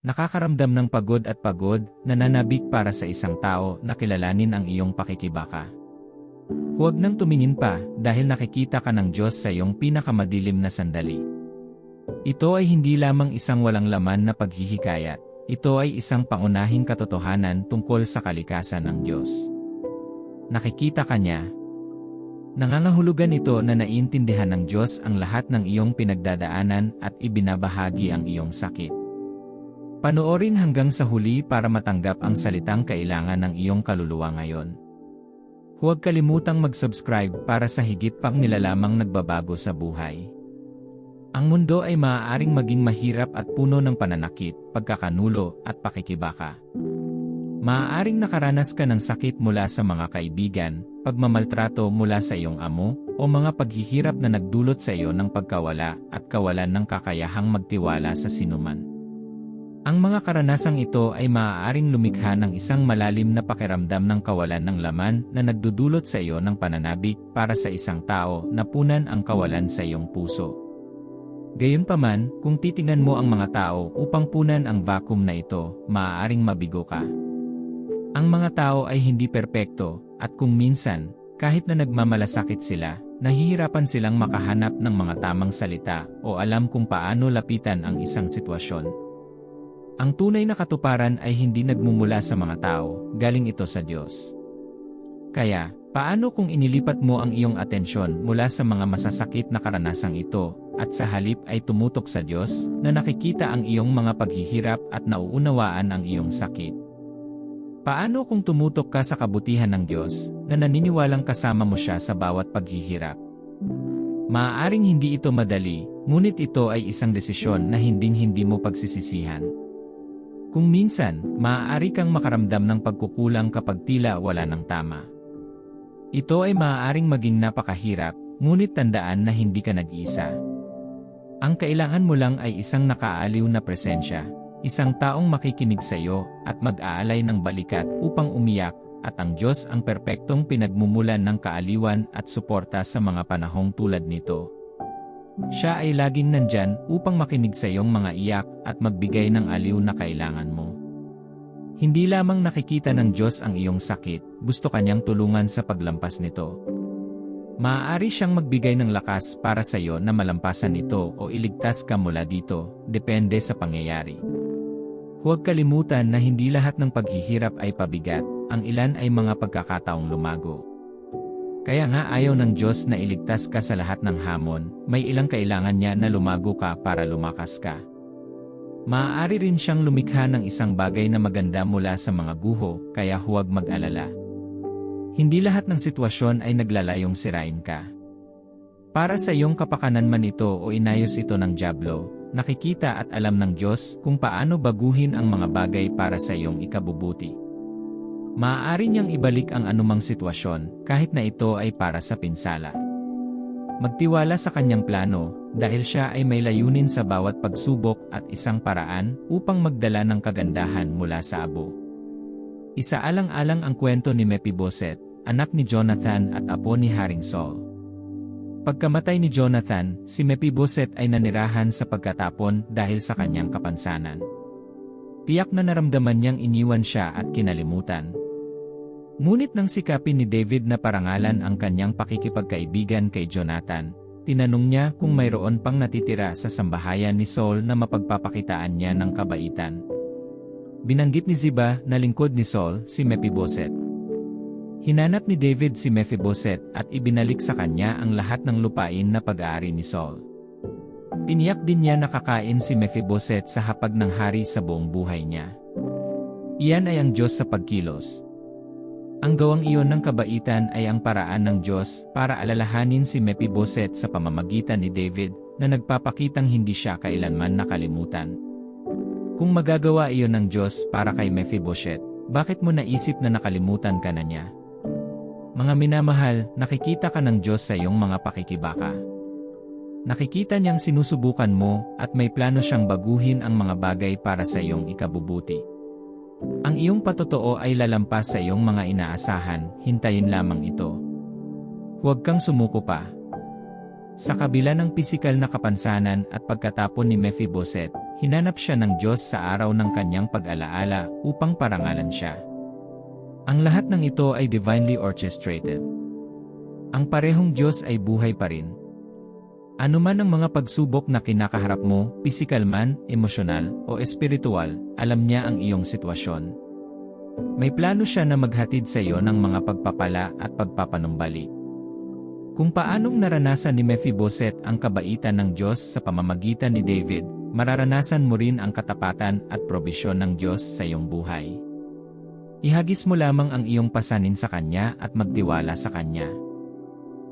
Nakakaramdam ng pagod at pagod, nananabik para sa isang tao na kilalanin ang iyong pakikibaka. Huwag nang tumingin pa dahil nakikita ka ng Diyos sa iyong pinakamadilim na sandali. Ito ay hindi lamang isang walang laman na paghihikayat, ito ay isang pangunahing katotohanan tungkol sa kalikasan ng Diyos. Nakikita ka niya. Nangangahulugan ito na naiintindihan ng Diyos ang lahat ng iyong pinagdadaanan at ibinabahagi ang iyong sakit. Panoorin hanggang sa huli para matanggap ang salitang kailangan ng iyong kaluluwa ngayon. Huwag kalimutang mag-subscribe para sa higit pang nilalamang nagbabago sa buhay. Ang mundo ay maaaring maging mahirap at puno ng pananakit, pagkakanulo, at pakikibaka. Maaaring nakaranas ka ng sakit mula sa mga kaibigan, pagmamaltrato mula sa iyong amo, o mga paghihirap na nagdulot sa iyo ng pagkawala at kawalan ng kakayahang magtiwala sa sinuman. Ang mga karanasang ito ay maaaring lumikha ng isang malalim na pakiramdam ng kawalan ng laman na nagdudulot sa iyo ng pananabik para sa isang tao na punan ang kawalan sa iyong puso. Gayunpaman, kung titingnan mo ang mga tao upang punan ang vacuum na ito, maaaring mabigo ka. Ang mga tao ay hindi perpekto, at kung minsan, kahit na nagmamalasakit sila, nahihirapan silang makahanap ng mga tamang salita o alam kung paano lapitan ang isang sitwasyon. Ang tunay na katuparan ay hindi nagmumula sa mga tao, galing ito sa Diyos. Kaya, paano kung inilipat mo ang iyong atensyon mula sa mga masasakit na karanasang ito, at sa halip ay tumutok sa Diyos, na nakikita ang iyong mga paghihirap at nauunawaan ang iyong sakit? Paano kung tumutok ka sa kabutihan ng Diyos, na naniniwalang kasama mo siya sa bawat paghihirap? Maaaring hindi ito madali, ngunit ito ay isang desisyon na hinding-hindi mo pagsisisihan. Kung minsan, maaari kang makaramdam ng pagkukulang kapag tila wala ng tama. Ito ay maaaring maging napakahirap, ngunit tandaan na hindi ka nag-iisa. Ang kailangan mo lang ay isang nakaaliw na presensya, isang taong makikinig sa iyo at mag-aalay ng balikat upang umiyak, at ang Diyos ang perpektong pinagmumulan ng kaaliwan at suporta sa mga panahong tulad nito. Siya ay laging nandyan upang makinig sa iyong mga iyak at magbigay ng aliw na kailangan mo. Hindi lamang nakikita ng Diyos ang iyong sakit, gusto kanyang tulungan sa paglampas nito. Maaari siyang magbigay ng lakas para sa iyo na malampasan ito o iligtas ka mula dito, depende sa pangyayari. Huwag kalimutan na hindi lahat ng paghihirap ay pabigat, ang ilan ay mga pagkakataong lumago. Kaya nga ayaw ng Diyos na iligtas ka sa lahat ng hamon, may ilang kailangan niya na lumago ka para lumakas ka. Maaari rin siyang lumikha ng isang bagay na maganda mula sa mga guho, kaya huwag mag-alala. Hindi lahat ng sitwasyon ay naglalayong sirain ka. Para sa iyong kapakanan man ito o inayos ito ng Diablo, nakikita at alam ng Diyos kung paano baguhin ang mga bagay para sa iyong ikabubuti. Maaari niyang ibalik ang anumang sitwasyon, kahit na ito ay para sa pinsala. Magtiwala sa kanyang plano, dahil siya ay may layunin sa bawat pagsubok at isang paraan upang magdala ng kagandahan mula sa abo. Isaalang-alang ang kwento ni Mephiboset, anak ni Jonathan at apo ni Haring Saul. Pagkamatay ni Jonathan, si Mephiboset ay nanirahan sa pagkatapon dahil sa kanyang kapansanan. Tiyak na naramdaman niyang iniwan siya at kinalimutan. Ngunit nang sikapin ni David na parangalan ang kanyang pakikipagkaibigan kay Jonathan, tinanong niya kung mayroon pang natitira sa sambahayan ni Saul na mapagpapakitaan niya ng kabaitan. Binanggit ni Ziba na lingkod ni Saul si Mephiboset. Hinanap ni David si Mephiboset at ibinalik sa kanya ang lahat ng lupain na pag-aari ni Saul. Tiniyak din niya nakakain si Mephiboset sa hapag ng hari sa buong buhay niya. Iyan ay ang Diyos sa pagkilos. Ang gawang iyon ng kabaitan ay ang paraan ng Diyos para alalahanin si Mephiboset sa pamamagitan ni David na nagpapakitang hindi siya kailanman nakalimutan. Kung magagawa iyon ng Diyos para kay Mephiboset, bakit mo naisip na nakalimutan ka na niya? Mga minamahal, nakikita ka ng Diyos sa iyong mga pakikibaka. Nakikita niyang sinusubukan mo at may plano siyang baguhin ang mga bagay para sa iyong ikabubuti. Ang iyong patotoo ay lalampas sa iyong mga inaasahan, hintayin lamang ito. Huwag kang sumuko pa. Sa kabila ng pisikal na kapansanan at pagkatapon ni Mephiboset, hinanap siya ng Diyos sa araw ng kanyang pag-alaala upang parangalan siya. Ang lahat ng ito ay divinely orchestrated. Ang parehong Diyos ay buhay pa rin. Ano man ang mga pagsubok na kinakaharap mo, pisikal man, emosyonal, o espiritual, alam niya ang iyong sitwasyon. May plano siya na maghatid sa iyo ng mga pagpapala at pagpapanumbalik. Kung paanong naranasan ni Mephiboset ang kabaitan ng Diyos sa pamamagitan ni David, mararanasan mo rin ang katapatan at probisyon ng Diyos sa iyong buhay. Ihagis mo lamang ang iyong pasanin sa Kanya at magtiwala sa Kanya.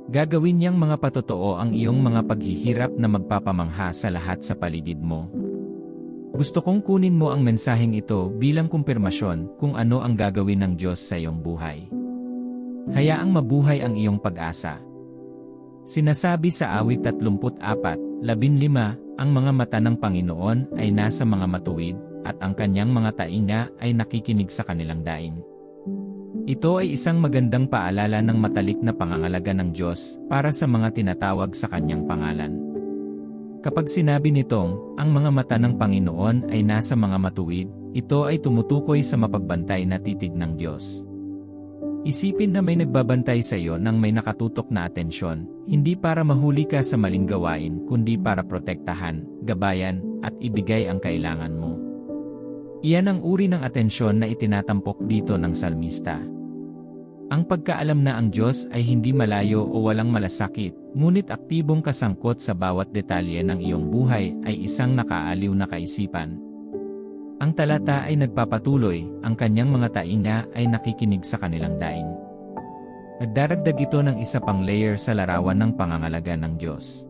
Gagawin niyang mga patotoo ang iyong mga paghihirap na magpapamangha sa lahat sa paligid mo. Gusto kong kunin mo ang mensaheng ito bilang kumpirmasyon kung ano ang gagawin ng Diyos sa iyong buhay. Hayaang mabuhay ang iyong pag-asa. Sinasabi sa awit 34, 15, ang mga mata ng Panginoon ay nasa mga matuwid, at ang kanyang mga tainga ay nakikinig sa kanilang daing. Ito ay isang magandang paalala ng matalik na pangangalaga ng Diyos para sa mga tinatawag sa kanyang pangalan. Kapag sinabi nitong, ang mga mata ng Panginoon ay nasa mga matuwid, ito ay tumutukoy sa mapagbantay na titig ng Diyos. Isipin na may nagbabantay sa iyo nang may nakatutok na atensyon, hindi para mahuli ka sa maling gawain kundi para protektahan, gabayan, at ibigay ang kailangan mo. Iyan ang uri ng atensyon na itinatampok dito ng salmista. Ang pagkaalam na ang Diyos ay hindi malayo o walang malasakit, ngunit aktibong kasangkot sa bawat detalye ng iyong buhay ay isang nakaaliw na kaisipan. Ang talata ay nagpapatuloy, ang kanyang mga tainga ay nakikinig sa kanilang daing. Nagdaragdag ito ng isa pang layer sa larawan ng pangangalaga ng Diyos.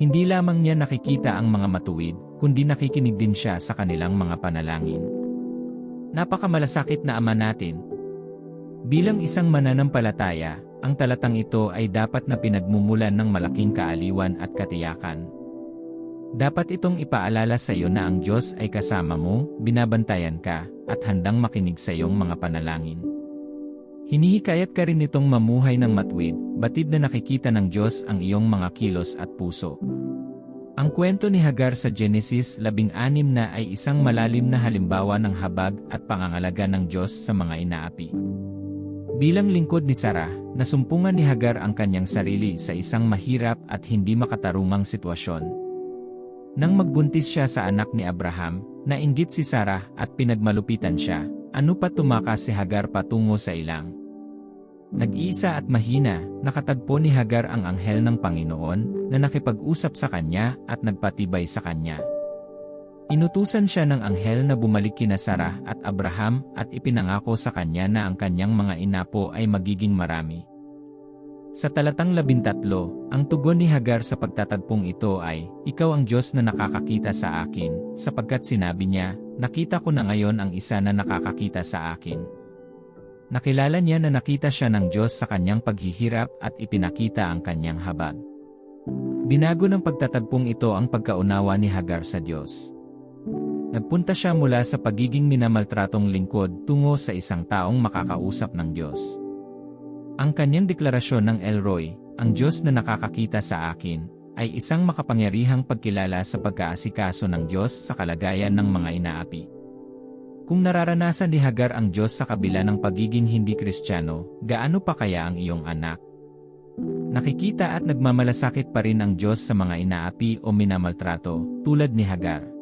Hindi lamang niya nakikita ang mga matuwid, kundi nakikinig din siya sa kanilang mga panalangin. Napakamalasakit na ama natin, Bilang isang mananampalataya, ang talatang ito ay dapat na pinagmumulan ng malaking kaaliwan at katiyakan. Dapat itong ipaalala sa iyo na ang Diyos ay kasama mo, binabantayan ka, at handang makinig sa iyong mga panalangin. Hinihikayat ka rin itong mamuhay ng matwid, batid na nakikita ng Diyos ang iyong mga kilos at puso. Ang kwento ni Hagar sa Genesis 16 na ay isang malalim na halimbawa ng habag at pangangalaga ng Diyos sa mga inaapi. Bilang lingkod ni Sarah, nasumpungan ni Hagar ang kanyang sarili sa isang mahirap at hindi makatarungang sitwasyon. Nang magbuntis siya sa anak ni Abraham, nainggit si Sarah at pinagmalupitan siya, ano pa tumakas si Hagar patungo sa ilang. Nag-iisa at mahina, nakatagpo ni Hagar ang anghel ng Panginoon na nakipag-usap sa kanya at nagpatibay sa kanya. Inutusan siya ng anghel na bumalik kina Sarah at Abraham at ipinangako sa kanya na ang kanyang mga inapo ay magiging marami. Sa talatang labintatlo, ang tugon ni Hagar sa pagtatagpong ito ay, Ikaw ang Diyos na nakakakita sa akin, sapagkat sinabi niya, Nakita ko na ngayon ang isa na nakakakita sa akin. Nakilala niya na nakita siya ng Diyos sa kanyang paghihirap at ipinakita ang kanyang habag. Binago ng pagtatagpong ito ang pagkaunawa ni Hagar sa Diyos. Nagpunta siya mula sa pagiging minamaltratong lingkod tungo sa isang taong makakausap ng Diyos. Ang kanyang deklarasyon ng Elroy, ang Diyos na nakakakita sa akin, ay isang makapangyarihang pagkilala sa pagkaasikaso ng Diyos sa kalagayan ng mga inaapi. Kung nararanasan ni Hagar ang Diyos sa kabila ng pagiging hindi kristyano, gaano pa kaya ang iyong anak? Nakikita at nagmamalasakit pa rin ang Diyos sa mga inaapi o minamaltrato, tulad ni Hagar.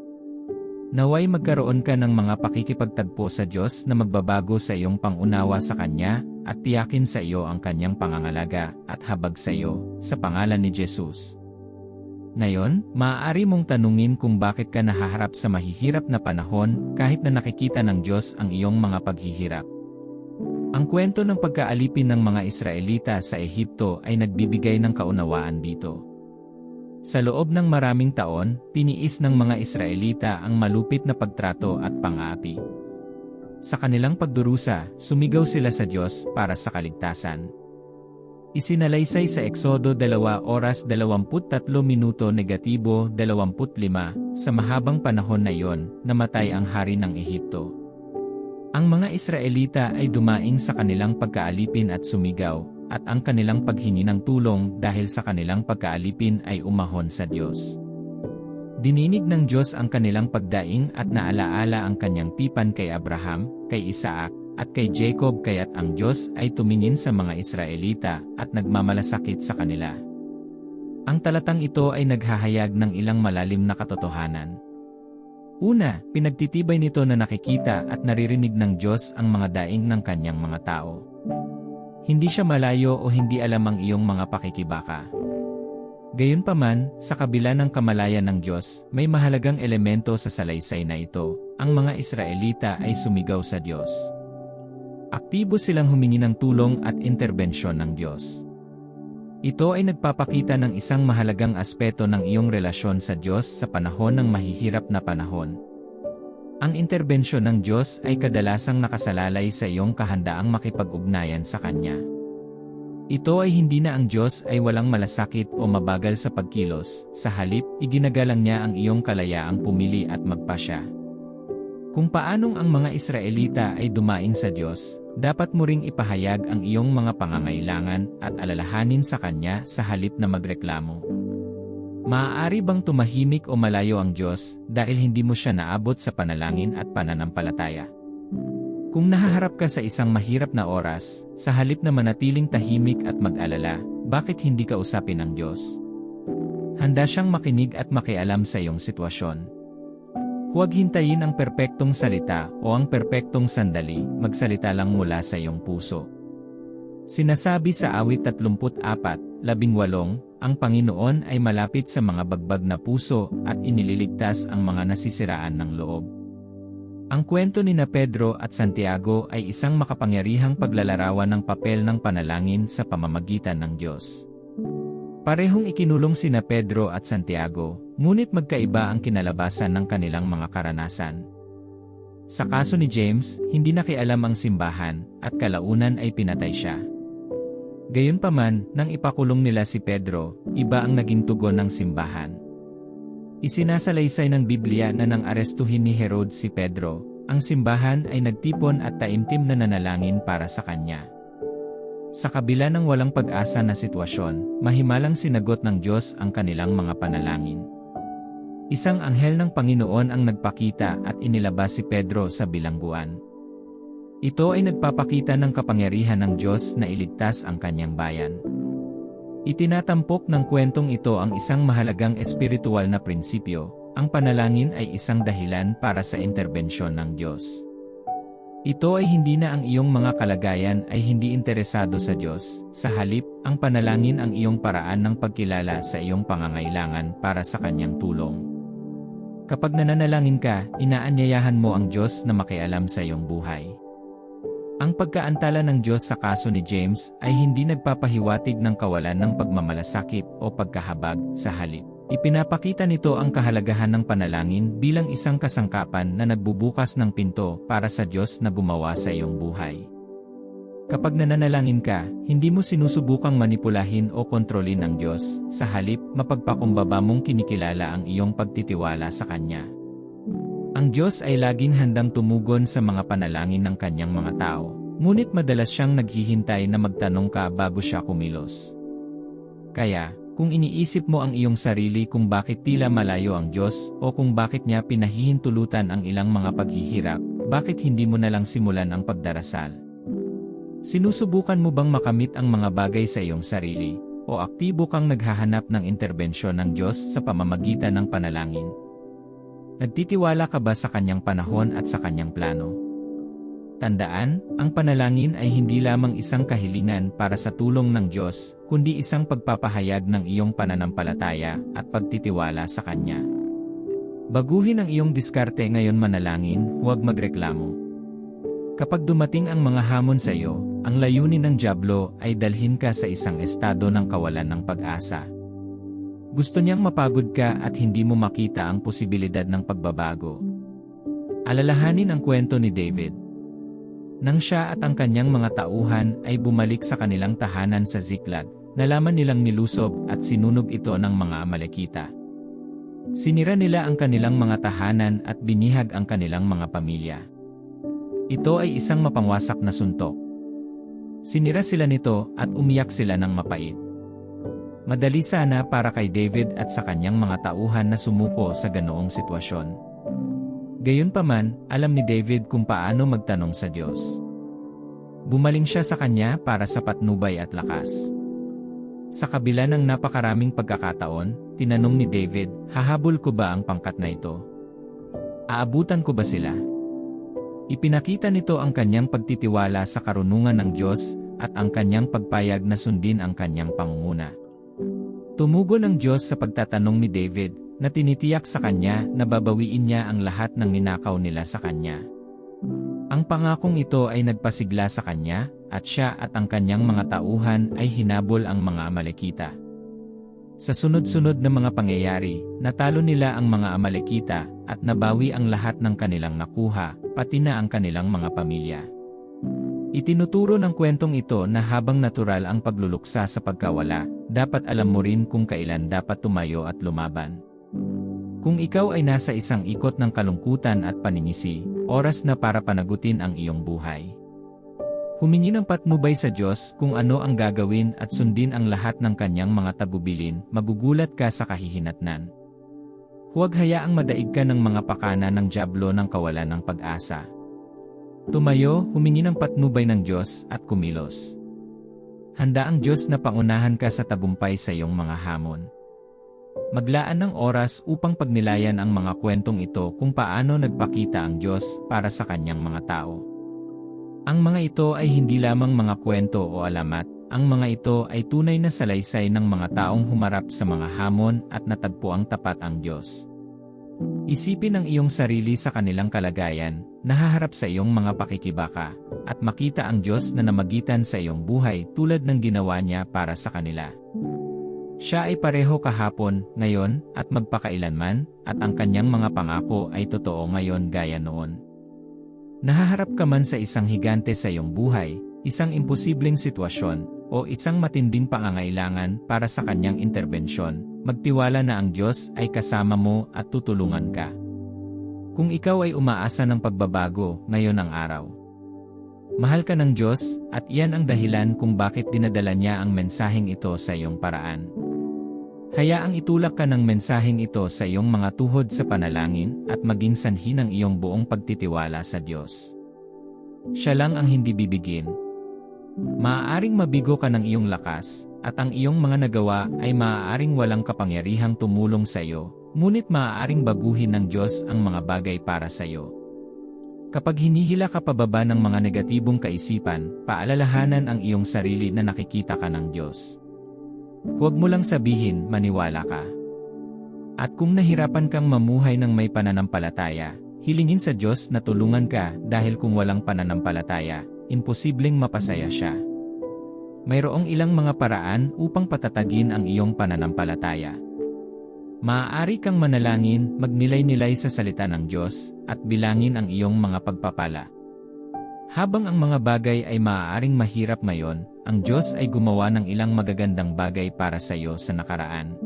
Naway magkaroon ka ng mga pakikipagtagpo sa Diyos na magbabago sa iyong pangunawa sa Kanya, at tiyakin sa iyo ang Kanyang pangangalaga at habag sa iyo, sa pangalan ni Jesus. Ngayon, maaari mong tanungin kung bakit ka nahaharap sa mahihirap na panahon kahit na nakikita ng Diyos ang iyong mga paghihirap. Ang kwento ng pagkaalipin ng mga Israelita sa Ehipto ay nagbibigay ng kaunawaan dito. Sa loob ng maraming taon, tiniis ng mga Israelita ang malupit na pagtrato at pang-aapi. Sa kanilang pagdurusa, sumigaw sila sa Diyos para sa kaligtasan. Isinalaysay sa Eksodo 2 oras 23 minuto negatibo 25 sa mahabang panahon na iyon, namatay ang hari ng Ehipto. Ang mga Israelita ay dumaing sa kanilang pagkaalipin at sumigaw, at ang kanilang paghingi ng tulong dahil sa kanilang pagkaalipin ay umahon sa Diyos. Dininig ng Diyos ang kanilang pagdaing at naalaala ang kanyang tipan kay Abraham, kay Isaac, at kay Jacob kaya't ang Diyos ay tumingin sa mga Israelita at nagmamalasakit sa kanila. Ang talatang ito ay naghahayag ng ilang malalim na katotohanan. Una, pinagtitibay nito na nakikita at naririnig ng Diyos ang mga daing ng kanyang mga tao. Hindi siya malayo o hindi alam ang iyong mga pakikibaka. Gayunpaman, sa kabila ng kamalayan ng Diyos, may mahalagang elemento sa salaysay na ito, ang mga Israelita ay sumigaw sa Diyos. Aktibo silang humingi ng tulong at interbensyon ng Diyos. Ito ay nagpapakita ng isang mahalagang aspeto ng iyong relasyon sa Diyos sa panahon ng mahihirap na panahon. Ang interbensyon ng Diyos ay kadalasang nakasalalay sa iyong kahandaang makipag-ugnayan sa Kanya. Ito ay hindi na ang Diyos ay walang malasakit o mabagal sa pagkilos, sa halip, iginagalang niya ang iyong kalayaang pumili at magpasya. Kung paanong ang mga Israelita ay dumaing sa Diyos, dapat mo ring ipahayag ang iyong mga pangangailangan at alalahanin sa Kanya sa halip na magreklamo. Maaari bang tumahimik o malayo ang Diyos dahil hindi mo siya naabot sa panalangin at pananampalataya? Kung nahaharap ka sa isang mahirap na oras, sa halip na manatiling tahimik at mag-alala, bakit hindi ka usapin ng Diyos? Handa siyang makinig at makialam sa iyong sitwasyon. Huwag hintayin ang perpektong salita o ang perpektong sandali, magsalita lang mula sa iyong puso. Sinasabi sa awit 34, 18, ang Panginoon ay malapit sa mga bagbag na puso at inililigtas ang mga nasisiraan ng loob. Ang kwento ni na Pedro at Santiago ay isang makapangyarihang paglalarawan ng papel ng panalangin sa pamamagitan ng Diyos. Parehong ikinulong si na Pedro at Santiago, ngunit magkaiba ang kinalabasan ng kanilang mga karanasan. Sa kaso ni James, hindi nakialam ang simbahan, at kalaunan ay pinatay siya. Gayunpaman, nang ipakulong nila si Pedro, iba ang naging tugon ng simbahan. Isinasalaysay ng Biblia na nang arestuhin ni Herod si Pedro, ang simbahan ay nagtipon at taimtim na nanalangin para sa kanya. Sa kabila ng walang pag-asa na sitwasyon, mahimalang sinagot ng Diyos ang kanilang mga panalangin. Isang anghel ng Panginoon ang nagpakita at inilabas si Pedro sa bilangguan. Ito ay nagpapakita ng kapangyarihan ng Diyos na iligtas ang kanyang bayan. Itinatampok ng kwentong ito ang isang mahalagang espiritual na prinsipyo, ang panalangin ay isang dahilan para sa interbensyon ng Diyos. Ito ay hindi na ang iyong mga kalagayan ay hindi interesado sa Diyos, sa halip, ang panalangin ang iyong paraan ng pagkilala sa iyong pangangailangan para sa Kanyang tulong. Kapag nananalangin ka, inaanyayahan mo ang Diyos na makialam sa iyong buhay. Ang pagkaantala ng Diyos sa kaso ni James ay hindi nagpapahiwatig ng kawalan ng pagmamalasakit o pagkahabag sa halip. Ipinapakita nito ang kahalagahan ng panalangin bilang isang kasangkapan na nagbubukas ng pinto para sa Diyos na gumawa sa iyong buhay. Kapag nananalangin ka, hindi mo sinusubukang manipulahin o kontrolin ang Diyos, sa halip mapagpakumbaba mong kinikilala ang iyong pagtitiwala sa Kanya. Ang Diyos ay laging handang tumugon sa mga panalangin ng kanyang mga tao, ngunit madalas siyang naghihintay na magtanong ka bago siya kumilos. Kaya, kung iniisip mo ang iyong sarili kung bakit tila malayo ang Diyos o kung bakit niya pinahihintulutan ang ilang mga paghihirap, bakit hindi mo na lang simulan ang pagdarasal? Sinusubukan mo bang makamit ang mga bagay sa iyong sarili, o aktibo kang naghahanap ng interbensyon ng Diyos sa pamamagitan ng panalangin? Nagtitiwala ka ba sa kanyang panahon at sa kanyang plano? Tandaan, ang panalangin ay hindi lamang isang kahilingan para sa tulong ng Diyos, kundi isang pagpapahayag ng iyong pananampalataya at pagtitiwala sa Kanya. Baguhin ang iyong diskarte ngayon manalangin, huwag magreklamo. Kapag dumating ang mga hamon sa iyo, ang layunin ng Diablo ay dalhin ka sa isang estado ng kawalan ng pag-asa. Gusto niyang mapagod ka at hindi mo makita ang posibilidad ng pagbabago. Alalahanin ang kwento ni David. Nang siya at ang kanyang mga tauhan ay bumalik sa kanilang tahanan sa Ziklag, nalaman nilang nilusob at sinunog ito ng mga Amalekita. Sinira nila ang kanilang mga tahanan at binihag ang kanilang mga pamilya. Ito ay isang mapangwasak na suntok. Sinira sila nito at umiyak sila ng mapait. Madali sana para kay David at sa kanyang mga tauhan na sumuko sa ganoong sitwasyon. Gayunpaman, alam ni David kung paano magtanong sa Diyos. Bumaling siya sa kanya para sa patnubay at lakas. Sa kabila ng napakaraming pagkakataon, tinanong ni David, hahabol ko ba ang pangkat na ito? Aabutan ko ba sila? Ipinakita nito ang kanyang pagtitiwala sa karunungan ng Diyos at ang kanyang pagpayag na sundin ang kanyang pangunguna. Tumugon ang Diyos sa pagtatanong ni David na tinitiyak sa kanya na babawiin niya ang lahat ng ninakaw nila sa kanya. Ang pangakong ito ay nagpasigla sa kanya, at siya at ang kanyang mga tauhan ay hinabol ang mga Amalekita. Sa sunod-sunod na mga pangyayari, natalo nila ang mga Amalekita at nabawi ang lahat ng kanilang nakuha, pati na ang kanilang mga pamilya. Itinuturo ng kwentong ito na habang natural ang pagluluksa sa pagkawala, dapat alam mo rin kung kailan dapat tumayo at lumaban. Kung ikaw ay nasa isang ikot ng kalungkutan at paningisi, oras na para panagutin ang iyong buhay. Humingi ng patnubay sa Diyos kung ano ang gagawin at sundin ang lahat ng kanyang mga tagubilin, magugulat ka sa kahihinatnan. Huwag hayaang madaig ka ng mga pakana ng Diablo ng kawalan ng pag-asa. Tumayo, humingi ng patnubay ng Diyos at kumilos. Handa ang Diyos na pangunahan ka sa tagumpay sa iyong mga hamon. Maglaan ng oras upang pagnilayan ang mga kwentong ito kung paano nagpakita ang Diyos para sa kanyang mga tao. Ang mga ito ay hindi lamang mga kwento o alamat, ang mga ito ay tunay na salaysay ng mga taong humarap sa mga hamon at natagpo ang tapat ang Diyos. Isipin ang iyong sarili sa kanilang kalagayan, nahaharap sa iyong mga pakikibaka, at makita ang Diyos na namagitan sa iyong buhay tulad ng ginawa niya para sa kanila. Siya ay pareho kahapon, ngayon, at magpakailanman, at ang kanyang mga pangako ay totoo ngayon gaya noon. Nahaharap ka man sa isang higante sa iyong buhay, isang imposibleng sitwasyon, o isang matinding pangangailangan para sa kanyang interbensyon, magtiwala na ang Diyos ay kasama mo at tutulungan ka. Kung ikaw ay umaasa ng pagbabago ngayon ang araw. Mahal ka ng Diyos at iyan ang dahilan kung bakit dinadala niya ang mensaheng ito sa iyong paraan. Hayaang itulak ka ng mensaheng ito sa iyong mga tuhod sa panalangin at maging sanhi ng iyong buong pagtitiwala sa Diyos. Siya lang ang hindi bibigin, Maaaring mabigo ka ng iyong lakas, at ang iyong mga nagawa ay maaaring walang kapangyarihang tumulong sa iyo, ngunit maaaring baguhin ng Diyos ang mga bagay para sa iyo. Kapag hinihila ka pababa ng mga negatibong kaisipan, paalalahanan ang iyong sarili na nakikita ka ng Diyos. Huwag mo lang sabihin, maniwala ka. At kung nahirapan kang mamuhay ng may pananampalataya, hilingin sa Diyos na tulungan ka dahil kung walang pananampalataya, imposibleng mapasaya siya. Mayroong ilang mga paraan upang patatagin ang iyong pananampalataya. Maaari kang manalangin, magnilay-nilay sa salita ng Diyos, at bilangin ang iyong mga pagpapala. Habang ang mga bagay ay maaaring mahirap ngayon, ang Diyos ay gumawa ng ilang magagandang bagay para sa iyo sa nakaraan.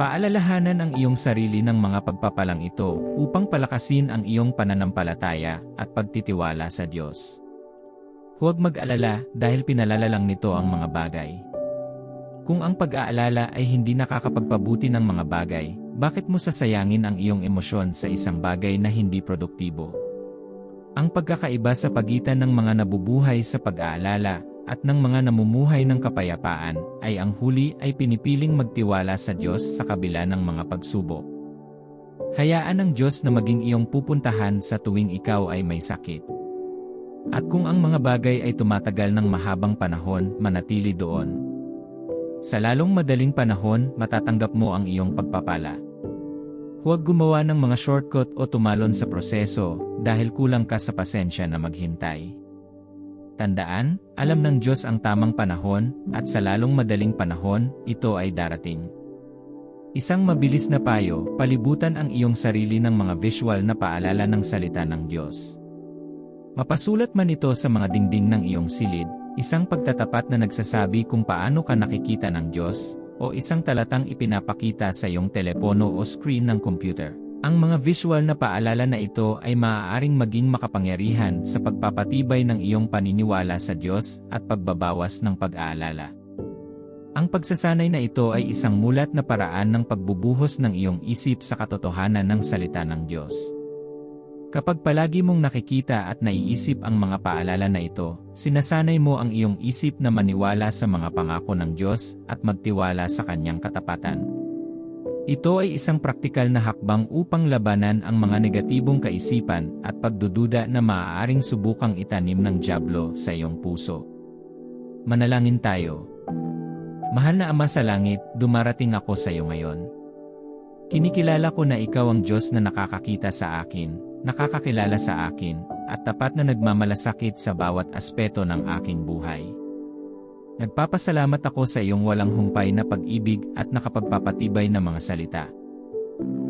Paalalahanan ang iyong sarili ng mga pagpapalang ito upang palakasin ang iyong pananampalataya at pagtitiwala sa Diyos. Huwag mag-alala dahil pinalala lang nito ang mga bagay. Kung ang pag-aalala ay hindi nakakapagpabuti ng mga bagay, bakit mo sasayangin ang iyong emosyon sa isang bagay na hindi produktibo? Ang pagkakaiba sa pagitan ng mga nabubuhay sa pag-aalala at ng mga namumuhay ng kapayapaan ay ang huli ay pinipiling magtiwala sa Diyos sa kabila ng mga pagsubok. Hayaan ng Diyos na maging iyong pupuntahan sa tuwing ikaw ay may sakit. At kung ang mga bagay ay tumatagal ng mahabang panahon, manatili doon. Sa lalong madaling panahon, matatanggap mo ang iyong pagpapala. Huwag gumawa ng mga shortcut o tumalon sa proseso dahil kulang ka sa pasensya na maghintay. Tandaan, alam ng Diyos ang tamang panahon at sa lalong madaling panahon, ito ay darating. Isang mabilis na payo, palibutan ang iyong sarili ng mga visual na paalala ng salita ng Diyos. Mapasulat man ito sa mga dingding ng iyong silid, isang pagtatapat na nagsasabi kung paano ka nakikita ng Diyos, o isang talatang ipinapakita sa iyong telepono o screen ng computer. Ang mga visual na paalala na ito ay maaaring maging makapangyarihan sa pagpapatibay ng iyong paniniwala sa Diyos at pagbabawas ng pag-aalala. Ang pagsasanay na ito ay isang mulat na paraan ng pagbubuhos ng iyong isip sa katotohanan ng salita ng Diyos. Kapag palagi mong nakikita at naiisip ang mga paalala na ito, sinasanay mo ang iyong isip na maniwala sa mga pangako ng Diyos at magtiwala sa kanyang katapatan. Ito ay isang praktikal na hakbang upang labanan ang mga negatibong kaisipan at pagdududa na maaaring subukang itanim ng Diablo sa iyong puso. Manalangin tayo. Mahal na Ama sa Langit, dumarating ako sa iyo ngayon. Kinikilala ko na ikaw ang Diyos na nakakakita sa akin, nakakakilala sa akin, at tapat na nagmamalasakit sa bawat aspeto ng aking buhay. Nagpapasalamat ako sa iyong walang humpay na pag-ibig at nakapagpapatibay na mga salita.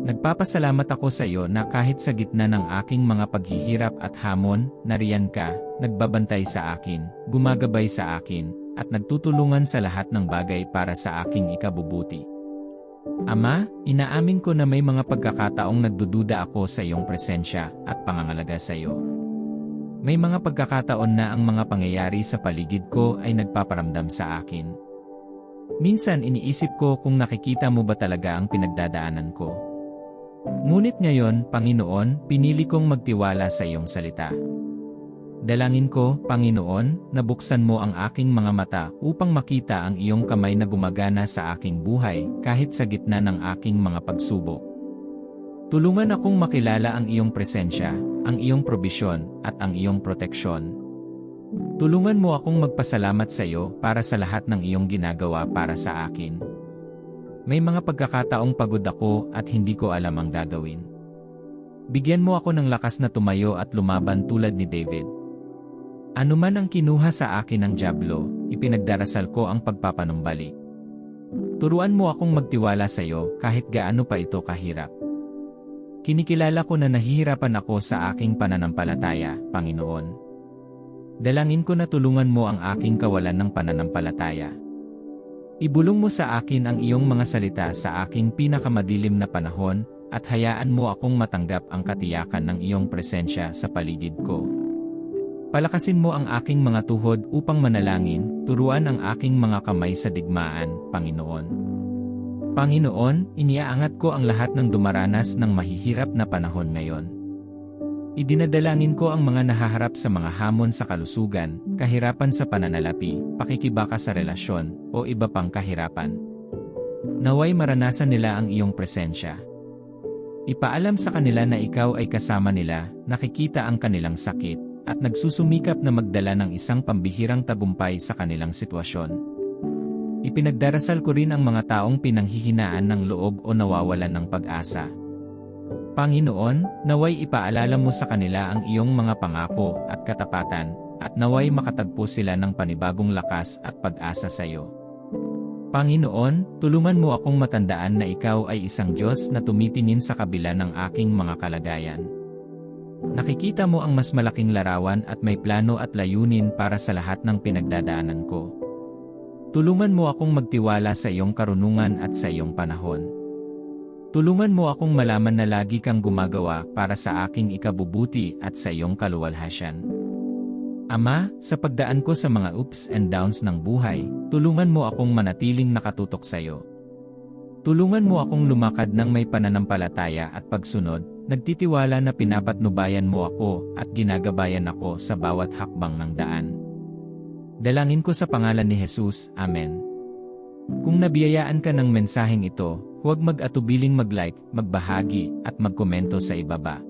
Nagpapasalamat ako sa iyo na kahit sa gitna ng aking mga paghihirap at hamon, nariyan ka, nagbabantay sa akin, gumagabay sa akin, at nagtutulungan sa lahat ng bagay para sa aking ikabubuti. Ama, inaamin ko na may mga pagkakataong nagdududa ako sa iyong presensya at pangangalaga sa iyo. May mga pagkakataon na ang mga pangyayari sa paligid ko ay nagpaparamdam sa akin. Minsan iniisip ko kung nakikita mo ba talaga ang pinagdadaanan ko. Ngunit ngayon, Panginoon, pinili kong magtiwala sa iyong salita. Dalangin ko, Panginoon, nabuksan mo ang aking mga mata upang makita ang iyong kamay na gumagana sa aking buhay kahit sa gitna ng aking mga pagsubok. Tulungan akong makilala ang iyong presensya, ang iyong probisyon, at ang iyong proteksyon. Tulungan mo akong magpasalamat sa iyo para sa lahat ng iyong ginagawa para sa akin. May mga pagkakataong pagod ako at hindi ko alam ang gagawin. Bigyan mo ako ng lakas na tumayo at lumaban tulad ni David. Ano man ang kinuha sa akin ng Diablo, ipinagdarasal ko ang pagpapanumbalik. Turuan mo akong magtiwala sa iyo kahit gaano pa ito kahirap. Kinikilala ko na nahihirapan ako sa aking pananampalataya, Panginoon. Dalangin ko na tulungan mo ang aking kawalan ng pananampalataya. Ibulong mo sa akin ang iyong mga salita sa aking pinakamadilim na panahon at hayaan mo akong matanggap ang katiyakan ng iyong presensya sa paligid ko. Palakasin mo ang aking mga tuhod upang manalangin, turuan ang aking mga kamay sa digmaan, Panginoon. Panginoon, iniaangat ko ang lahat ng dumaranas ng mahihirap na panahon ngayon. Idinadalangin ko ang mga nahaharap sa mga hamon sa kalusugan, kahirapan sa pananalapi, pakikibaka sa relasyon, o iba pang kahirapan. Naway maranasan nila ang iyong presensya. Ipaalam sa kanila na ikaw ay kasama nila, nakikita ang kanilang sakit, at nagsusumikap na magdala ng isang pambihirang tagumpay sa kanilang sitwasyon. Ipinagdarasal ko rin ang mga taong pinanghihinaan ng loob o nawawalan ng pag-asa. Panginoon, naway ipaalala mo sa kanila ang iyong mga pangako at katapatan, at naway makatagpo sila ng panibagong lakas at pag-asa sa iyo. Panginoon, tulungan mo akong matandaan na ikaw ay isang Diyos na tumitingin sa kabila ng aking mga kalagayan. Nakikita mo ang mas malaking larawan at may plano at layunin para sa lahat ng pinagdadaanan ko. Tulungan mo akong magtiwala sa iyong karunungan at sa iyong panahon. Tulungan mo akong malaman na lagi kang gumagawa para sa aking ikabubuti at sa iyong kaluwalhasyan. Ama, sa pagdaan ko sa mga ups and downs ng buhay, tulungan mo akong manatiling nakatutok sa iyo. Tulungan mo akong lumakad ng may pananampalataya at pagsunod, nagtitiwala na pinapatnubayan mo ako at ginagabayan ako sa bawat hakbang ng daan. Dalangin ko sa pangalan ni Jesus, Amen. Kung nabiyayaan ka ng mensaheng ito, huwag mag-atubiling mag-like, magbahagi, at magkomento sa ibaba.